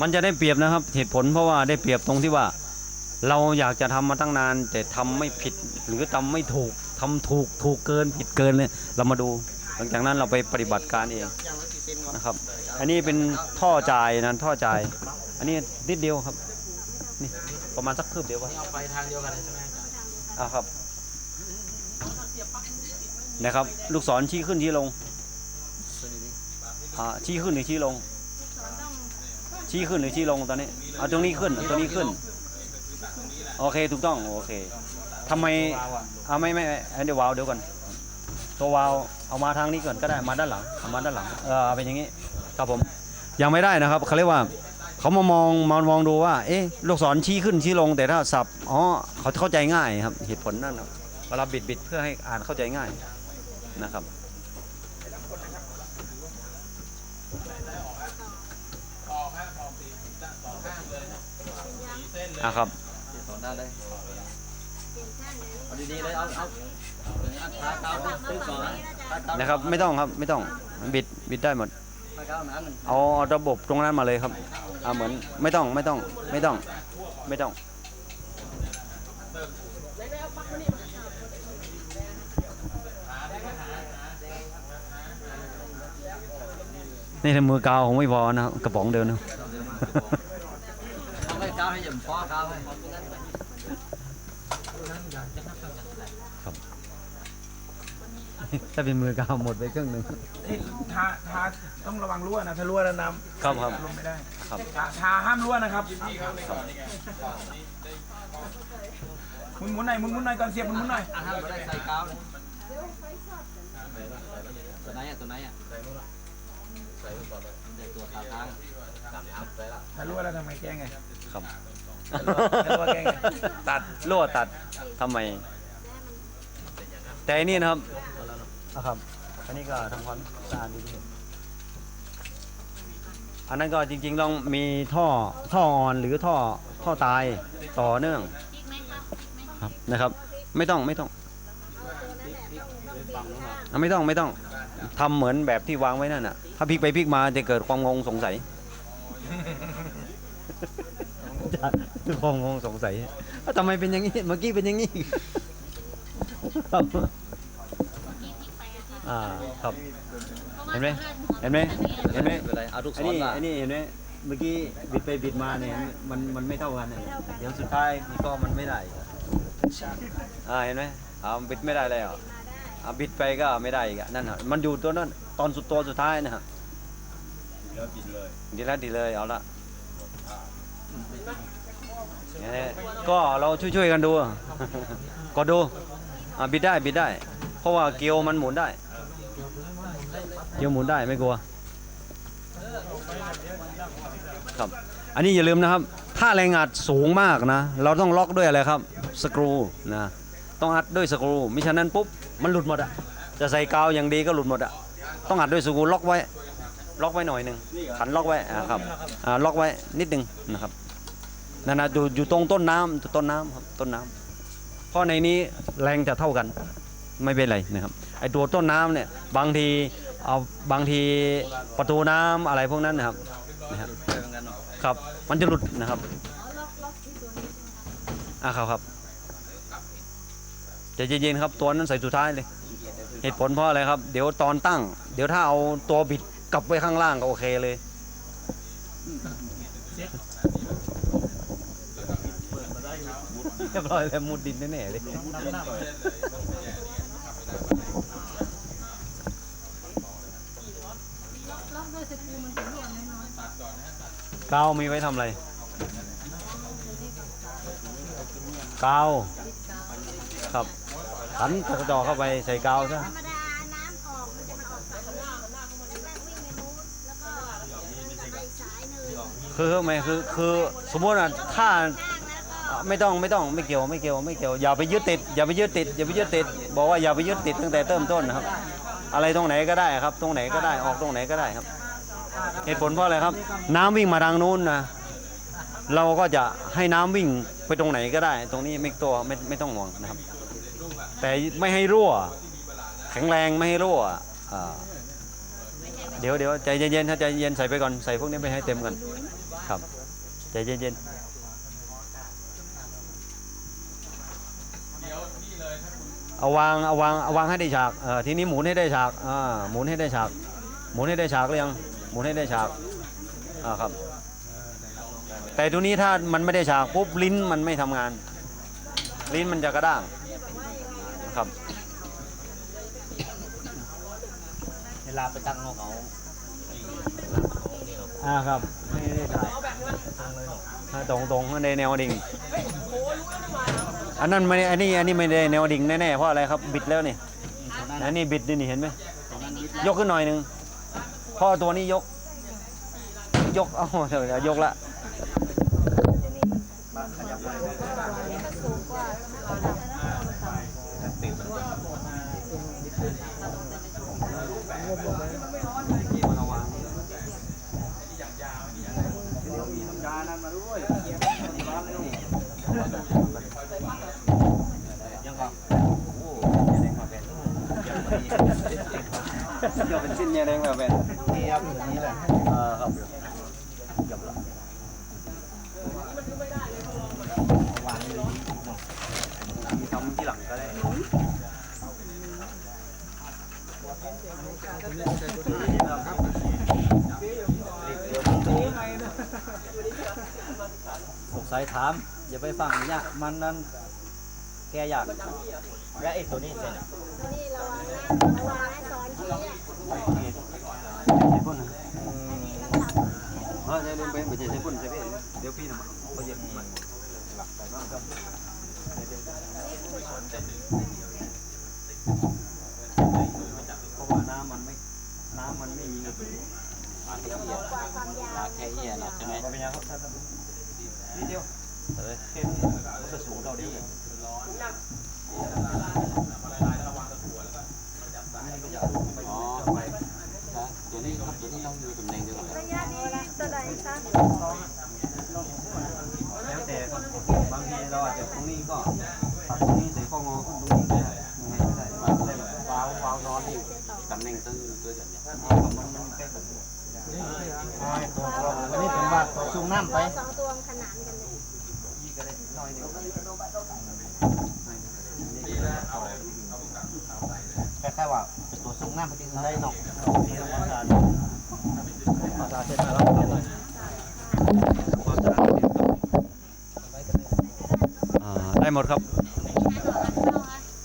มันจะได้เปรียบนะครับ เหตุผลเพราะว่าได้เปรียบตรงที่ว่า เราอยากจะทำมาตั้งนาน แต่ทำไม่ผิดหรือทำไม่ถูกทำถูกถูกเกินผิดเกินเลยเรามาดู หลังจากนั้นเราไปปฏิบัติการเองนะครับอันนี้เป็นท่อจ่ายนะท่อจ่าย อันนี้นิดเดียวครับนี่ประมาณสักคืบเดียววะเอาไปทางเดียวกันเลยใช่ไหมอะครับนะครับ ลูกศรชี้ขึ้นชี้ลงอ่าชี้ขึ้นหรือชี้ลง ชี้ขึ้นหรือชี้ลงตอนนี้เอาตรงนี้ขึ้นเอาตรงนี้ขึ้น โอเคถูกต้องโอเคทำไมเอาไม่ไม่เดี๋ยววาวเดี๋ยวก่อนตัววาวเอามาทางนี้ก่อนก็ได้มาด้านหลังเอามาด้านหลังเออเอาเป็นอย่างนี้ครับผมยังไม่ได้นะครับเขาเรียกว่าเขามามองมามองดูว่า เอ๊ะลูกศรชี้ขึ้นชี้ลงแต่ถ้าสับอ๋อเขาเข้าใจง่ายครับเหตุผลนั่นครับเวลาบิดบิดเพื่อให้อ่านเข้าใจง่ายนะครับ อะครับสอนได้เลยเอาดีๆเลยเอาเอาทาเกาตึ้งก่อนนะทานะครับ ไม่ต้องครับไม่ต้องบิดบิดได้หมดเอาระบบตรงนั้นมาเลยครับเอาเหมือนไม่ต้องไม่ต้องไม่ต้องไม่ต้องนี่ถ้ามือกาวของไม่พอนะกระป๋องเดียวนะ เอาไปเกาให้หย่ำฟอเกาให้ถ้าเป็นมือกาวหมดไปครึ่งหนึ่ง นี่ทาทาต้องระวังรั่วนะ ถ้ารั่วแล้วน้ำครับครับ ลงไม่ได้ครับ ทาทาห้ามรั่วนะครับหมุนหมุนหน่อยหมุนหมุนหน่อยก่อนเสียบหมุนหมุนหน่อยอะห้ามไม่ได้ใส่เกาเลยตัวไหนอะตัวไหนอะเด็กตัวขากลางถ้ารั่วแล้วทำไงแก้ไง ครับถ้ารั่วแก้ไงตัดรั่วตัดทำไม แต่อันนี่นะครับอะครับ อันนี้ก็ทำความสะอาดดีๆอันนั้นก็จริงๆต้องมีท่อท่อออนหรือท่อท่อตายต่อเนื่องครับนะครับ ไม่ต้องไม่ต้องอะไม่ต้องไม่ต้องทำเหมือนแบบที่วางไว้นั่นน่ะ ถ้าพลิกไปพลิกมาจะเกิดความงงสงสัย จะความงงสงสัยว่าทำไมเป็นอย่างนี้ เมื่อกี้เป็นอย่างนี้ครับอ่าครับ เห็นไหมเห็นไหมเห็นไหมเป็นไรเอาลูกศอันรนี้มาอันนี้เห็นไหมเมื่อกี้บิดไปบิดมาเนี่ยมันมันไม่เท่ากันเนี่ยเดี๋ยวสุดท้ายนี่ก็มันไม่ได้อ่าเห็นไหมอ่ามันบิดไม่ได้เลยอะอ่าบิดไปก็ไม่ได้อีกอะนั่นฮะมันอยู่ตัวนั้นตอนสุดตัวสุดท้ายนะฮะดีแล้วดีเลยเอาละเนี่ย ก็เราช่วยๆกันดู ก็ดูบิดได้บิดได้ เพราะว่าเกลียวมันหมุนได้ เกลียวหมุนได้ไม่กลัว ครับ อันนี้อย่าลืมนะครับ ถ้าแรงอัดสูงมากนะ เราต้องล็อกด้วยอะไรครับ สกรูนะ ต้องอัดด้วยสกรูมิฉะนั้นปุ๊บมันหลุดหมดอะจะใส่กาวอย่างดีก็หลุดหมดอะต้องอัดด้วยสกรูล็อกไว้ ล็อกไว้หน่อยหนึ่งขันล็อกไว้ครับล็อกไว้นิดหนึ่งนะครับ นั่นนะอยู่อยู่ตรงต้นน้ำต้นน้ำครับต้นน้ำเพราะในนี้แรงจะเท่ากันไม่เป็นไรนะครับไอตัวต้นน้ำเนี่ยบางทีเอาบางทีประตูน้ำอะไรพวกนั้นนะครับนะครับมันเนาะครับมันจะหลุดนะครับอะครับครับใจะเย็นๆครับตัวนั้นใส่สุดท้ายเลย เหตุผลเพราะอะไรครับ เดี๋ยวตอนตั้ง เดี๋ยวถ้าเอาตัวบิดกลับไว้ข้างล่างก็โอเคเลย เรียบร้อยแล้วมุดดินแน่ๆเลยล็อกด้วยสกรูมันถึงหย่อนน้อยกาวมีไว้ทำอะไรกาวครับขันตะกระจอกเข้าไปใส่กาวซะธรรมดาน้ำออกมันจะมาออกฝั่งนี้แรกๆวิ่งไปนู้นแล้วก็ไปอีกสายหนึ่งคือไม่คือคือสมมติอะถ้าข้างแล้วก็ ไม่ต้องไม่ต้องไม่เกี่ยวไม่เกี่ยวไม่เกี่ยวอย่าไปยึดติดอย่าไปยึดติดอย่าไปยึดติด บอกว่าอย่าไปยึดติดตั้งแต่เริ่มต้นนะครับ อะไรตรงไหนก็ได้ครับ ตรงไหนก็ได้ออกตรงไหนก็ได้ครับ เหตุผลเพราะอะไรครับ น้ำวิ่งมาทางนู้นนะเราก็จะให้น้ำวิ่งไปตรงไหนก็ได้ ตรงนี้ไม่ตัวไม่ไม่ต้องห่วงนะครับ แต่ไม่ให้รั่ว แข็งแรงไม่ให้รั่วเดี๋ยวเดี๋ยวใจเย็นๆถ้าใจเย็นใส่ไปก่อนใส่พวกนี้ไปให้เต็มก่อนครับใจเย็นๆ เอาวางเอาวางเอาวางให้ได้ฉากเออทีนี้หมุนให้ได้ฉากอ่าหมุนให้ได้ฉาก หมุนให้ได้ฉากหรือยังหมุนให้ได้ฉากอ่าครับ แต่ตัวนี้ถ้ามันไม่ได้ฉากปุ๊บลิ้นมันไม่ทำงาน ลิ้นมันจะกระด้างครับเวลาไปตั้งนกเขาอ่าครับไม่ได้ถ่ายอ่าตรงตรงในแนวดิ่ง อันนั้นไม่ได้อันนี้อันนี้ไม่ได้แนวดิ่งแน่ๆเพราะอะไรครับบิดแล้วนี่อันนี้บิดนี่เห็นไหมยกขึ้นหน่อยหนึ่งเพราะตัวนี้ยก ยกเอ้าเดี๋ยวยกละ ยวเป็นสิ้นเนี่ยแดงแบบเป็นนี่ครับนี้แหละอ่าครับวางเลยทำที่หลังก็ได้สงสัยถาม อย่าไปฟังเนี่ยมันนั้นแกอยากและไอ้ตัวนี้เสร็จนี่ระวังนะระวังนะสอนชี้อะเออใช่ลืมไปไม่ใช่ใช่ปุ่นใช่พี่เดี๋ยวพี่นะเขาเย็นมันเราะว่าน้ำมันไม่น้ำมันไม่มีกว่าความยาวแค่เหี้ยนช่ไหมก็ เป็นยังครับท่านนิดเดียวเออเข็มมันจะสูงเท่านี้อ๋อตัวนี้ครับตัวนี้ต้องอยู่ตำแหน่งเดียวกัน ระยะนี้ตัวไหนคะ แล้วแต่บางทีเราอาจจะตรงนี้ก็ตัดตรงนี้ใส่ข้องอขึ้นตรงนี้ได้ไงก็ได้ได้หมดว้าวว้าวนอนที่ตำแหน่งตื้อตัวอย่างนี้ วันนี้ผมว่าสูงน้ำไป สองตัวขนานกันเลย แค่แค่ว่าเป็นตัวสูงน้ำพอดีได้หนอกนี่ต้องการ ภาษาเสร็จมาแล้วครับความสะอาดอ่าได้หมดครับ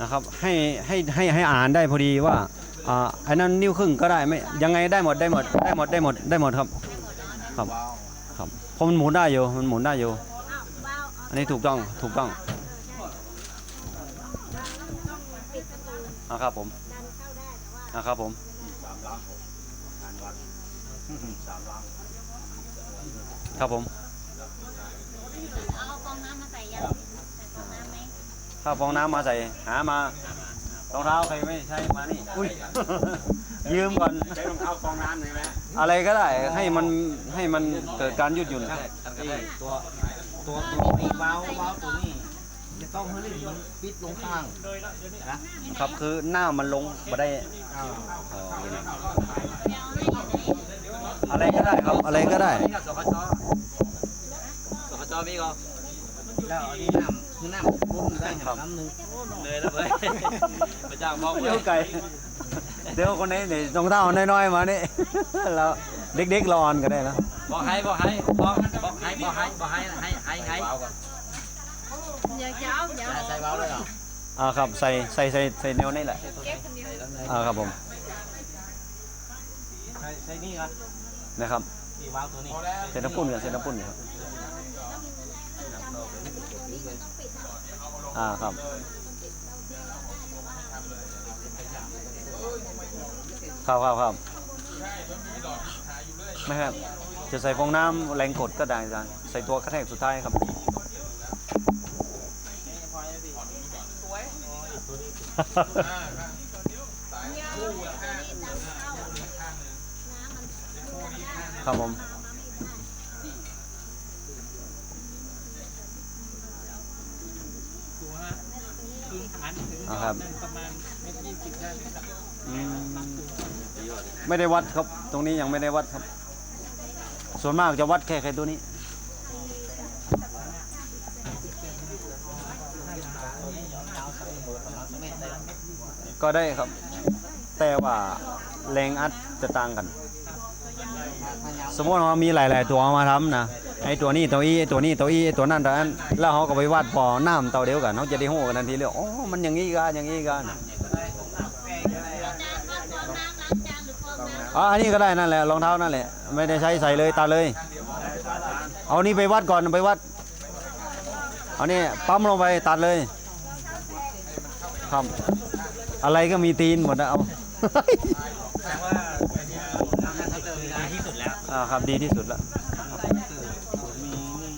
นะครับ ให้ให้ให้ให้อ่านได้พอดีว่าอ่าไอ้นั้นนิ้วครึ่งก็ได้ไม่ยังไงได้หมดได้หมดได้หมดได้หมดได้หมดครับครับครับเพราะมันหมุนได้อยู่มันหมุนได้อยู่อันนี้ถูกต้องถูกต้องนะครับผมนะครับผมครับผม ถ้าฟองน้ำมาใส่หามารองเท้าใครไม่ใช้มานี่อุ้ย ยืมก่อนใช้รองเท้าฟองน้ำใช่ไหมอะไรก็ได้ให้มันให้มันเกิดการยืดหยุ่นตัวตัวตัวนี้ว้าวว้าวตัวนี้จะต้องให้ลิ้นมันปิดลงข้างนะครับคือหน้ามันลงมาได้อ้าวเอ่ออะไรก็ได้ครับอะไรก็ได้นี่ก็สกจสกจมีก็แล้วอันนี้น้ำ คือน้ำพุ่นได้เห็นน้ำหนึ่งเลยแล้วเว้ยไปจ้างบอกเดี๋ยวไก่เดี๋ยวคนนี้เนี่ยรองเท้าน้อยๆมานี่แล้วเด็กๆรออนก็ได้แล้วบอกให้บอกให้บอกบอกให้บอกให้บอกให้ให้ให้ให้เดี๋ยวเจ้าเดี๋ยวใส่ว้าวเลยเหรออ่าครับใส่ใส่ใส่ใส่แนวนี่แหละเก็บคนเดียวอ่าครับผมใส่ใส่นี่ครับนะครับนี่ว้าวตัวนี้เซนน้ำปุ่นกับเซนน้ำปุ่นครับ อ่าครับครับครับครับไม่ครับ จะใส่ฟองน้ำแรงกดก็ได้อาจารย์ใส่ตัวกระแทกสุดท้ายครับเดี๋ยวตั นี้ดันเข้าน้ำมันรั่วได้ครับผมอ่าครับอืมไม่ได้วัดครับ ตรงนี้ยังไม่ได้วัดครับ ส่วนมากจะวัดแค่แค่ตัวนี้ ก็ได้ครับ แต่ว่าแรงอัดจะต่างกัน สมมติว่ามีหลาย ๆ ตัวมาทำนะ ไอ้ตัวนี้ตัวอีไอ้ตัวนี้ตัวอีไอ้ตัวนั้นตัวนั้นแล้วเขาก็ไปวัดพอน้ำเต่าเดียวกันเขาจะได้โหกันทันทีเลยอ๋อมันอย่างนี้กันอย่างนี้กันจานก็ฟองน้ำล้างจานหรือฟองน้ำอ๋ออันนี้ก็ได้นั่นแหละรองเท้านั่นแหละไม่ได้ใช้ใส่เลยตาเลย เอานี่ไปวัดก่อนไปวัดเอานี่ปั๊มลงไปตัดเลยครับอะไรก็มีตีนหมดนะเอาที่สุดแล้วอ่าครับดีที่สุดแล้ว มีนี่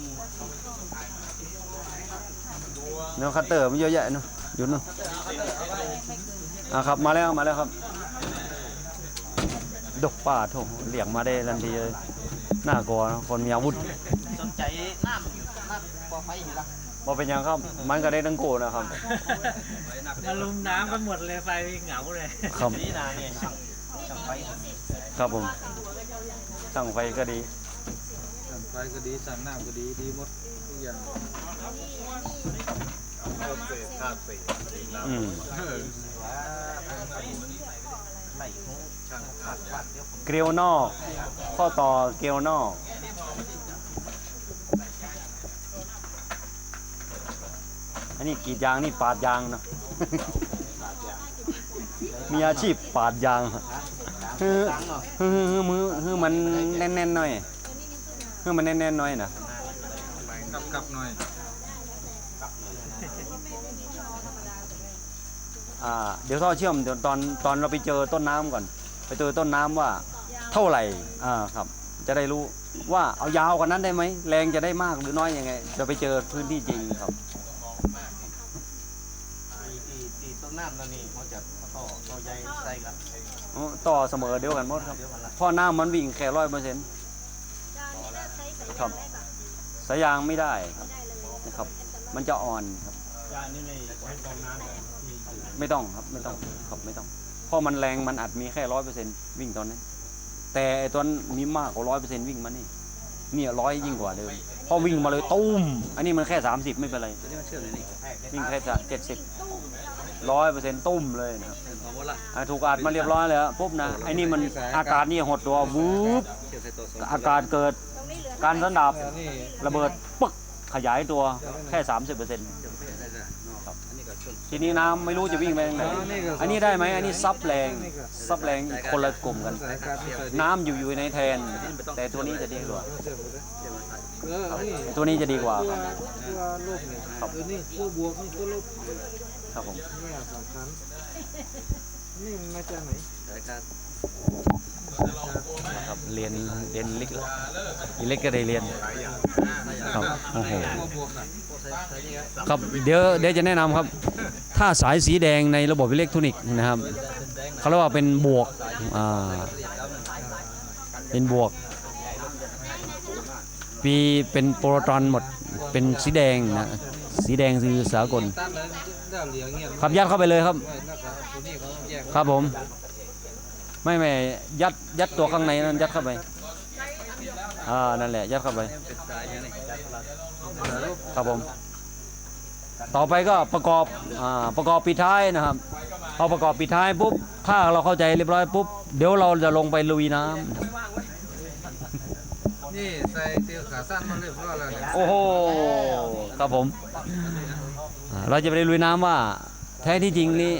เนื้อคัตเตอร์มันเยอะแยะเนาะหยุดเนาะอ่าครับมาแล้วมาแล้วครับ ดกป่าโถเรียกมาได้ทันทีเลยน่ากลัวนะคนมีอาวุธสนใจน้ำน้ำปอไฟอยู่ละพอเป็นหยังครับ มันก็ได้ทั้งโกนะครับมาลุมน้ำกันหมดเลยไฟเหงาเลยครับนี่นาเนี่ยช่างช่างไฟครับผมตั้งไฟก็ดีสั่งไฟก็ดีสั่งน้ำก็ดีดีหมดทุกอย่าง อืมไหลหูช่างขัดขัดเดี๋ยวผมเกลียวนอก ข้อต่อเกลียวนอกอันนี้กรีดยางนี่ปาดยางเนาะ มีอาชีพปาดยางฮือตังเนาะฮือฮือมือฮือมันแน่นๆหน่อยฮือมันแน่นๆหน่อยนะกลับกลับหน่อย อ่า เดี๋ยวท่อเชื่อมเดี๋ยวตอนตอนเราไปเจอต้นน้ำก่อน ไปเจอต้นน้ำว่าเท่าไหร่อ่าครับ จะได้รู้ว่าเอายาวกว่านั้นได้ไหมแรงจะได้มากหรือน้อยยังไง จะไปเจอพื้นที่จริงครับตีตีตีต้นน้ำนั่นนี่เขาจะต่อต่อใยใส่กันอ๋อต่อเสมอเดียวกันหมดครับเดี๋ยวมันละเพราะน้ำมันวิ่งแค่ร้อยเปอร์เซ็นต์จานนี้เราใช้ใส่ครับได้ปะสายยางไม่ได้ครับได้เลยนะครับ มันจะอ่อนครับยานี่ไม่ให้ฟองน้ำ ไม่ต้องครับไม่ต้องครับไม่ต้อง เพราะมันแรงมันอัดมีแค่ร้อยเปอร์เซ็นต์วิ่งตอนนั้น แต่ไอ้ตัวนั้นมีมากกว่าร้อยเปอร์เซ็นต์วิ่งมานี่เนี่ยร้อยยิ่งกว่าเดิมพอวิ่งมาเลยตุ้ม อันนี้มันแค่สามสิบไม่เป็นไรนี่มันเชื่อมเลยนี่วิ่งแค่เจ็ดสิบร้อยเปอร์เซ็นต์ตุ้มเลยนะครับเอาหมดละอะถูกอัดมาเรียบร้อยแล้วปุ๊บนะไอ้นี่มันอากาศนี่หดตัววืบเชื่อมใส่ตัวสองอากาศเกิดตรงนี้เหลือการสันดับแล้วนี่ระเบิดปึ๊กขยายตัวแค่สามสิบเปอร์เซ็นต์ ทีนี้น้ำไม่รู้จะวิ่งไปทางไหนอันนี้ได้ไหมอันนี้ซับแรงซับแรงคนละกลุ่มกันสายการที่ใส่น้ำอยู่อยู่ในแทน แต่ตัวนี้จะดีกว่าเชื่อมเลยเออนี่ตัวนี้จะดีกว่าตัวครับตัวลบนี่เออนี่ตัวบวกนี่ตัวลบครับผมเนี่ยสำคัญนี่มันมาจากไหน ครับเรียนเรียนเล็กแล้วอีเล็กก็ได้เรียนครับโอ้โหครับเดี๋ยวเดี๋ยวจะแนะนำครับ ถ้าสายสีแดงในระบบอิเล็กทรอนิกส์นะครับเขาเรียกว่าเป็นบวกอ่าเป็นบวกมีเป็นโปรตอนหมดเป็นสีแดงนะสีแดงคือสากลตั้งแล้วเดี๋ยวเหลียงเงี้ยครับยัดเข้าไปเลยครับ ครับผม ไม่ไม่ยัดยัดตัวข้างในนั้นยัดเข้าไปอ่านั่นแหละยัดเข้าไปเป็นสายอย่างนี้ครับผม ต่อไปก็ประกอบอ่าประกอบปิดท้ายนะครับพอประกอบปิดท้ายปุ๊บถ้าเราเข้าใจเรียบร้อยปุ๊บเดี๋ยวเราจะลงไปลุยน้ำนี่ใส่เตียวขาสั้นมาเรียบร้อยแล้วเนี่ยโอ้โหครับผมอ่าเราจะไปลุยน้ำว่า แท้ที่จริงนี่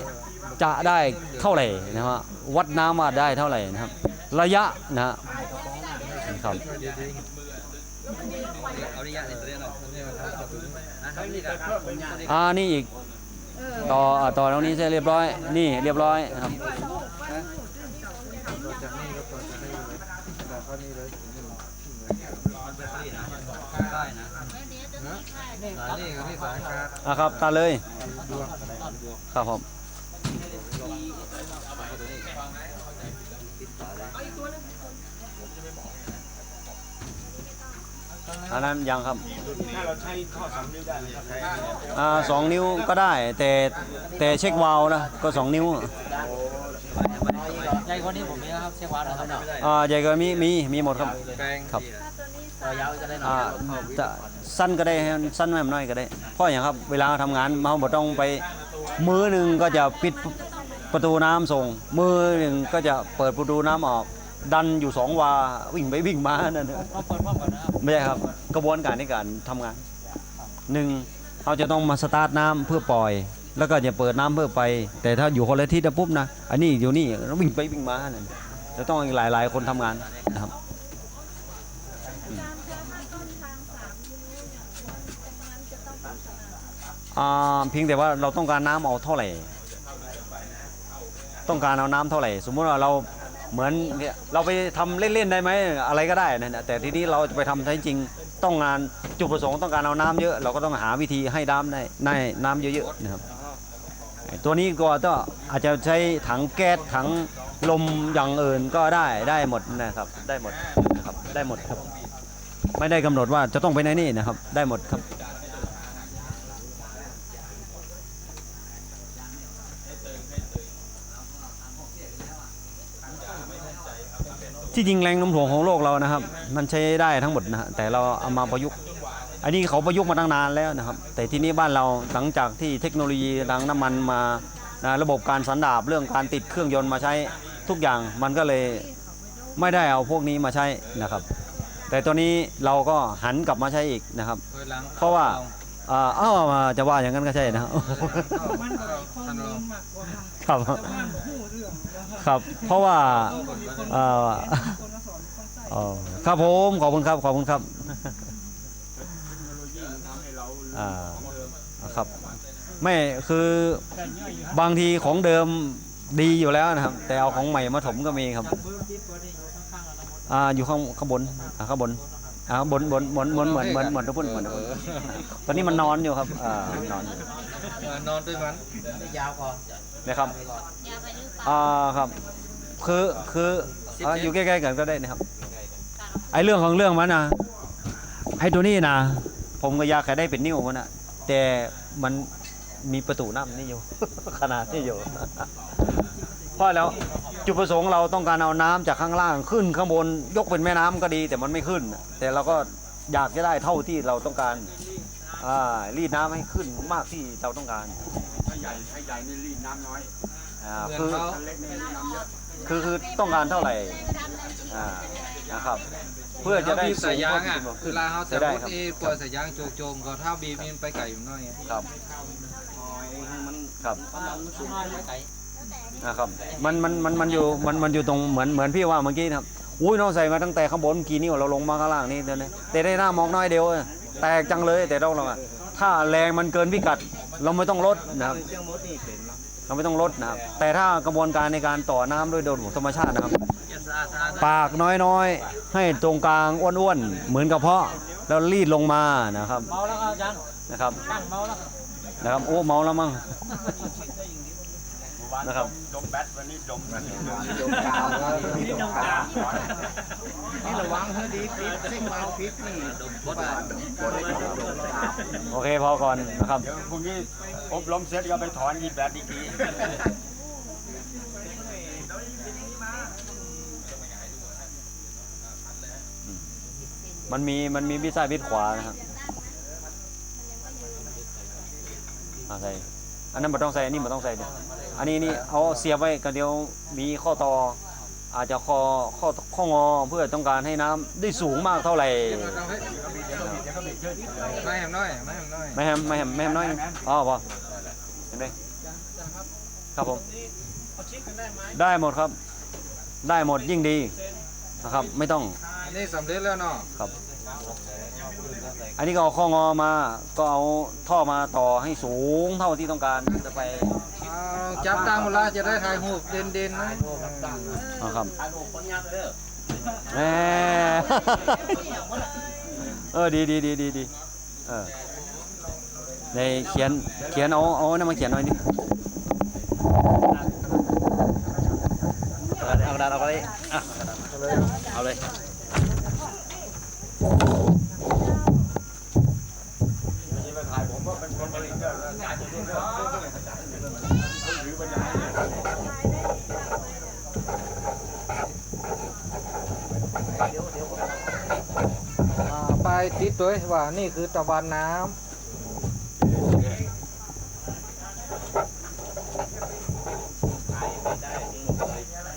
จะได้เท่าไหร่นะครับ วัดน้ำว่าได้เท่าไหร่นะครับ ระยะนะครับอ่านี่อีกต่อต่อตรงนี้ใช่เรียบร้อย นี่เรียบร้อยครับอะครับตาเลย ครับผม อันนั้นยังครับถ้าเราใช้ข้อสามนิ้วได้ไหมครับอ่าสองนิ้วก็ได้ แต่แต่เช็ควาล์วนะก็สองนิ้วยใจคนนี้ผมมีนะครับเช็ควาร์ดนะครับอ่าใหญ่ก็มีมีมีหมดครับแปลงครับต่อยาวจะได้หน่ออ่ายจะสั้นก็ได้สั้นไม่น้อยก็ได้เพราะอย่างครับเวลาทำงานเราบ่ต้องไปมือหนึ่งก็จะปิดประตูน้ำส่ง มือหนึ่งก็จะเปิดประตูน้ำออก ดันอยู่สองวาวิ่งไปวิ่งมานั่นน่ะต้องเปิดพร้อมกันนะครับไม่ใช่ครับ กระบวนการในการทำงานหนึ่งเราจะต้องมาสตาร์ทน้ำเพื่อปล่อย แล้วก็จะเปิดน้ำเพื่อไป แต่ถ้าอยู่คนละทิศนะปุ๊บนะอันนี้อยู่นี่วิ่งไปวิ่งมานั่นจะต้องหลายหลายๆคนทำงานนะครับ การทำต้นทางสามนิ้วเนี่ยตรงนั้นจะต้องพัฒนาอ่าเพียงแต่ว่าเราต้องการน้ำเอาเท่าไหร่ ต้องการเอาน้ำเท่าไหร่ สมมุติว่าเรา เหมือนเนี่ยเราไปทำเล่นๆได้ไหมอะไรก็ได้นะแต่ทีนี้เราจะไปทำใช้จริงต้องงานจุดประสงค์ต้องการเอาน้ำเยอะ เราก็ต้องหาวิธีให้น้ำได้ได้น้ำเยอะๆนะครับตัวนี้ก็ต้องอาจจะใช้ถังแก๊สถังลมอย่างอื่นก็ได้ได้หมดนะครับได้หมดนะครับได้หมดครับ ไม่ได้กำหนดว่าจะต้องไปในนี่นะครับ ได้หมดครับ ที่จริงแรงโน้มถ่วงของโลกเรานะครับ มันใช้ได้ทั้งหมดนะฮะแต่เราเอามาประยุกต์ อันนี้เขาประยุกต์มาตั้งนานแล้วนะครับ แต่ที่นี้บ้านเราหลังจากที่เทคโนโลยีทางน้ำมันมานะระบบการสันดาบเรื่องการติดเครื่องยนต์มาใช้ทุกอย่างมันก็เลยไม่ได้เอาพวกนี้มาใช้นะครับ แต่ตัวนี้เราก็หันกลับมาใช้อีกนะครับเวลาเพราะว่าอ่าอ้าวจะว่าอย่างนั้นก็ใช่นะครับมันก็มีข้อมูลมากกว่าครับ ครับเพราะว่าคนเอ่ออ๋อครับผมขอบคุณครับขอบคุณครับอ่าครับไม่คือบางทีของเดิมดีอยู่แล้วนะครับ แต่เอาของใหม่มาถมก็มีครับเบอร์ที่เบอยู่ข้างๆเราทั้งหมดอ่าอยู่ข้างข้างบนอ่าข้างบนอ่าบนบนบนบนเหมือนเหมือนเหมือนทุกคนเหมือนทุกคนตอนนี้มันนอนอยู่ครับอ่านอนอยู่นอนด้วยมันยาวก่อน นะครับอย่าไปลืมปากอ่าครับ คือคืออ่าอยู่ใกล้ๆกันก็ได้นะครับ ไอเรื่องของเรื่องมันนะไอตัวนี้นะผมก็อยากให้ได้เป็นนิ้วมันนะแต่มันมีประตูน้ำนี่อยู่ ขนาดนี่อยู่ เพราะแล้วจุดประสงค์เราต้องการเอาน้ำจากข้างล่างขึ้นข้างบนยกเป็นแม่น้ำก็ดี แต่มันไม่ขึ้น แต่เราก็อยากจะได้เท่าที่เราต้องการอ่ารีดน้ำให้ขึ้นมากที่เราต้องการถ้า ใหญ่ถ้าใหญ่นี่รีดน้ำน้อยอ่าเพื่คืออนเขาถ้าเล็กนี่รีดน้ำเยอะคือคือต้องการเท่าไหร่อ่านะครับ เพื่อจะได้บีบสายยางอะสูงเวขึ้นลาเขาจะจะได้พูดครับที่ปวดสายยางโจกโจมก็ถ้าบีบมันไปไก่อยู่น้อยไงครับอ๋อมันครับมันสูงไม่ไกลนะครับมันมันมันมันอยู่มันมันอยู่ตรงเหมือนเหมือนพี่ว่าเมื่อกี้นะครับอุ้ยน้องใส่มาตั้งแต่ข้างบนกี่นิ้วเราลงมาข้างล่างนี่เดี๋ยวนี้แต่ได้หน้ามองน้อยเดียวแตกจังเลยแต่ต้องเราอะ ถ้าแรงมันเกินพิกัด เราไม่ต้องลดนะครับเราไม่ต้องลดนะครับแต่ถ้ากระบวนการในการต่อน้ำด้วยโดยธรรมชาตินะครับ ปากน้อยๆ ให้ตรงกลางอ้วนๆ เหมือนกระเพาะแล้วรีดลงมานะครับเมาแล้วครับอาจารย์นะครับนะครับโอ้เมาแล้วมั้ง นะครับ ดมแบตวันนี้ดมดมกาวแล้วนี่ดมกาวนี่ระวังให้ดีพิษเส้นเมาพิษนี่ดมบดดมบดดมกาวโอเคพอก่อนนะครับ เดี๋ยวพรุ่งนี้อบรมเสร็จก็ไปถอนยีแบตอีกทีมันมีมันมีวิซ้ายวิดขวานะครับอ่าใส่อันนั้นไม่ต้องใส่อันนี้ไม่ต้องใส่เดี๋ยว อันนี้นี่เอาเสียบไว้กันเดียวมีข้อต่ออาจจะข้อข้อข้องอเพื่อต้องการให้น้ำได้สูงมากเท่าไหร่ไม่แหมน้อยไม่แหมน้อยไม่แฮมไม่แฮมไม่แฮมน้อยนึงอ๋อพอเห็นไหมครับผมได้หมดครับ ได้หมดยิ่งดีนะครับ ไม่ต้องนี่สำเร็จแล้วเนาะครับ อันนี้ก็เอาข้องอมา ก็เอาท่อมาต่อให้สูงเท่าที่ต้องการจะไปเอา จับตั้งเวลาจะได้ถ่ายรูปเด่นๆนะนะครับถ่ายรูปคนงานเด้อแหมเออดีดีดีดีดีเออในเขียนเขียนเอาเอานั่นมาเขียนหน่อยนิเอากระดาษเอาไปเลยอะเอาเลยาย ติดด้วยว่านี่คือตะวันน้ำ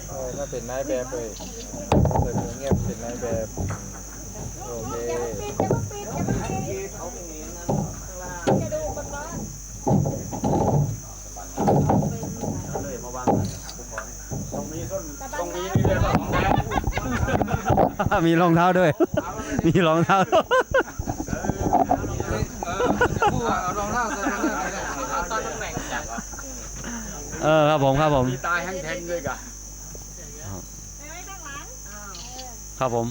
เออมาเป็นนายแบบเลยเปิดเงียบเป็นนายแบบโอเคอย่าเพิ่งปิดอย่าเพิ่งปิดอย่าเพิ่งปิดจะดูอุปกรณ์เลยมาวางตรงนี้ต้นตรงนี้นี่เลยป่ะของแท้มีรองเท้าด้วย มีรองเท้าด้วยเอารองเท้าใส่รองเท้าใส่ ตอนต้องแบ่งจาก เออครับผมครับผม มีตายแห้งแทงด้วยกะไปไว้ข้างหลังครับผม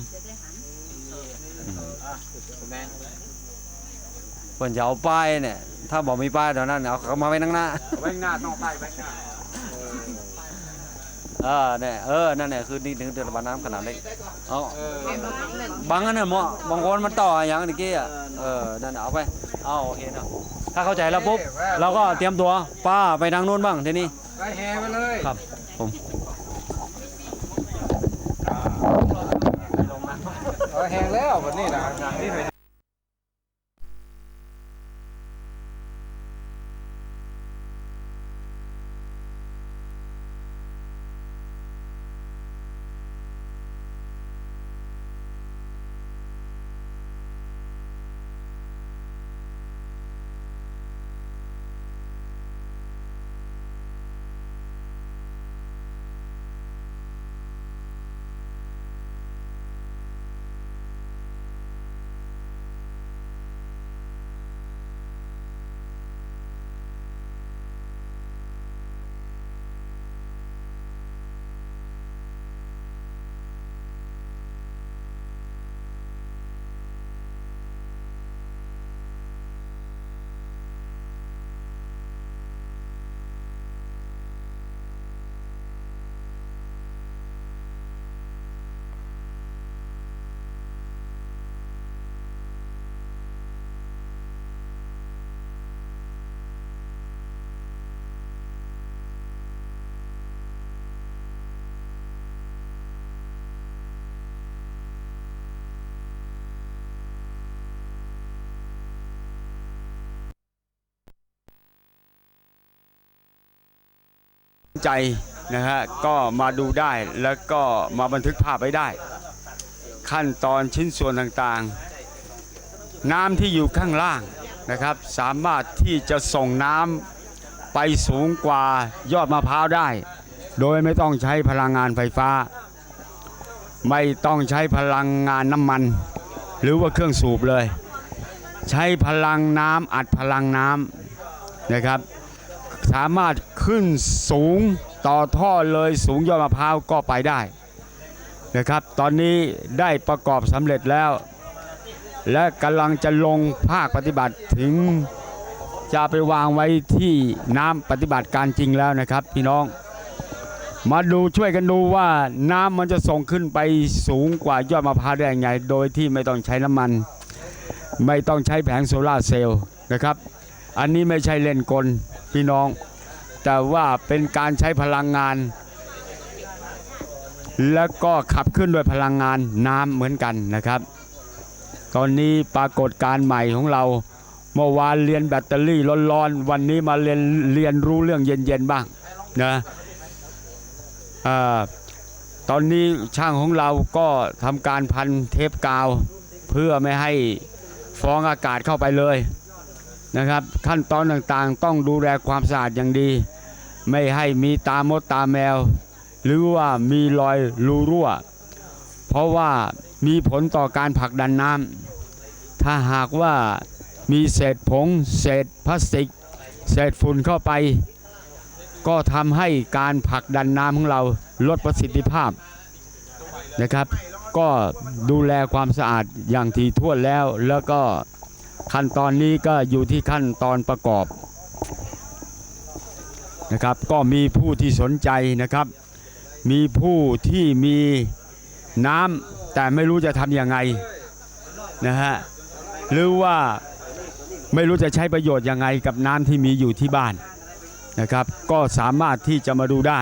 เปิ่นจะเอาป้ายเนี่ย ถ้าบอกมีป้ายเดี๋ยวนั้นเอาเขามาไว้นั่งหน้าไว้หน้าต้องไปไว้หน้าเออเนี่ยเออ นั่นแหละคือนี่ถึงเดือนระบายน้ำขนาดเล็กเอาเออบางอันเนี่ยหมอบางคนมันต่ออย่างตะกี้อะเออ นั่นน่ะเอาไป เอาโอเคเนาะถ้าเข้าใจแล้วปุ๊บ เราก็เตรียมตัวป้าไปทางนู้นบ้างทีนี้ ไปแห่ไปเลยครับผมเออแห่แล้ววันนี้นะนี่ไป ใจนะฮะก็มาดูได้แล้วก็มาบันทึกภาพไว้ได้ ขั้นตอนชิ้นส่วนต่างๆ น้ำที่อยู่ข้างล่างนะครับ สามารถที่จะส่งน้ำไปสูงกว่ายอดมะพร้าวได้ โดยไม่ต้องใช้พลังงานไฟฟ้า ไม่ต้องใช้พลังงานน้ำมัน หรือว่าเครื่องสูบเลย ใช้พลังน้ำอัดพลังน้ำนะครับ สามารถขึ้นสูงต่อท่อเลยสูงยอดมะพร้าวก็ไปได้นะครับ ตอนนี้ได้ประกอบสำเร็จแล้ว และกำลังจะลงภาคปฏิบัติถึงจะไปวางไว้ที่น้ำปฏิบัติการจริงแล้วนะครับพี่น้อง มาดูช่วยกันดูว่าน้ำมันจะส่งขึ้นไปสูงกว่ายอดมะพร้าวได้ยังไง โดยที่ไม่ต้องใช้น้ำมัน ไม่ต้องใช้แผงโซลาร์เซลล์นะครับ อันนี้ไม่ใช่เล่นกลพี่น้อง แต่ว่าเป็นการใช้พลังงาน แล้วก็ขับขึ้นด้วยพลังงานน้ำเหมือนกันนะครับ ตอนนี้ปรากฏการใหม่ของเรา เมื่อวานเรียนแบตเตอรี่ร้อนๆ วันนี้มาเรียนเรียนรู้เรื่องเย็นๆบ้างนะอ่าตอนนี้ช่างของเราก็ทำการพันเทปกาว เพื่อไม่ให้ฟองอากาศเข้าไปเลย นะครับ ขั้นตอนต่างๆ ต้องดูแลความสะอาดอย่างดี ไม่ให้มีตามดตาแมว หรือว่ามีรอยรูรั่ว เพราะว่ามีผลต่อการผลักดันน้ำถ้าหากว่ามีเศษผง เศษพลาสติก เศษฝุ่นเข้าไป ก็ทำให้การผลักดันน้ำของเราลดประสิทธิภาพนะครับ ก็ดูแลความสะอาดอย่างถี่ถ้วนแล้วแล้วก็ ขั้นตอนนี้ก็อยู่ที่ขั้นตอนประกอบนะครับก็มีผู้ที่สนใจนะครับ มีผู้ที่มีน้ำแต่ไม่รู้จะทำยังไงนะฮะหรือว่าไม่รู้จะใช้ประโยชน์ยังไงกับน้ำที่มีอยู่ที่บ้านนะครับ ก็สามารถที่จะมาดูได้